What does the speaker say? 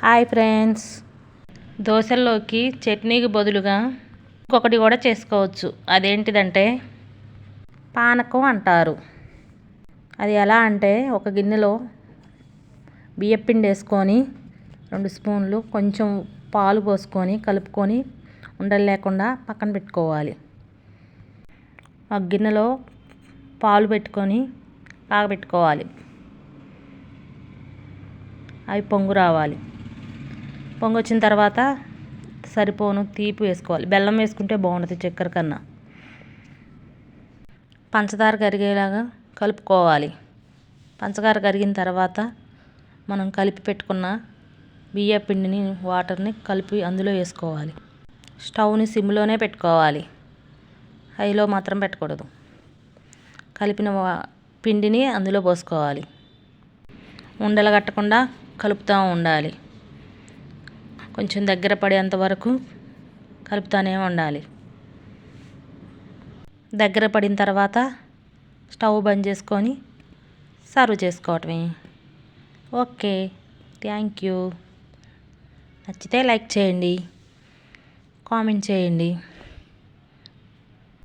Hi friends. దోశల్లోకి చట్నీకి బదులుగా ఇంకొకటి కూడా చేసుకోవచ్చు. అదేంటిదంటే పానకం అంటారు. అది ఎలా అంటే ఒక గిన్నెలో బియ్యపిండి వేసుకొని రెండు స్పూన్లు కొంచెం పాలు పోసుకొని కలుపుకొని ఉండలు లేకుండా పక్కన పెట్టుకోవాలి. ఒక గిన్నెలో పాలు పెట్టుకొని కాగబెట్టుకోవాలి అవి పొంగు రావాలి. పొంగొచ్చిన తర్వాత సరిపోను తీపి వేసుకోవాలి. బెల్లం వేసుకుంటే బాగుంటుంది చక్కెర కన్నా. పంచదార కరిగేలాగా కలుపుకోవాలి. పంచదార కరిగిన తర్వాత మనం కలిపి పెట్టుకున్న బియ్య పిండిని వాటర్ని కలిపి అందులో వేసుకోవాలి. స్టవ్ని సిమ్లోనే పెట్టుకోవాలి. హైలో మాత్రం పెట్టకూడదు. కలిపిన పిండిని అందులో పోసుకోవాలి. ఉండలు కట్టకుండా కలుపుతూ ఉండాలి. కొంచెం దగ్గర పడేంత వరకు కలుపుతూనే ఉండాలి. దగ్గర పడిన తర్వాత స్టవ్ బంద్ చేసుకొని సర్వ్ చేసుకోవటమే. Okay thank you. నచ్చితే లైక్ చేయండి కామెంట్ చేయండి.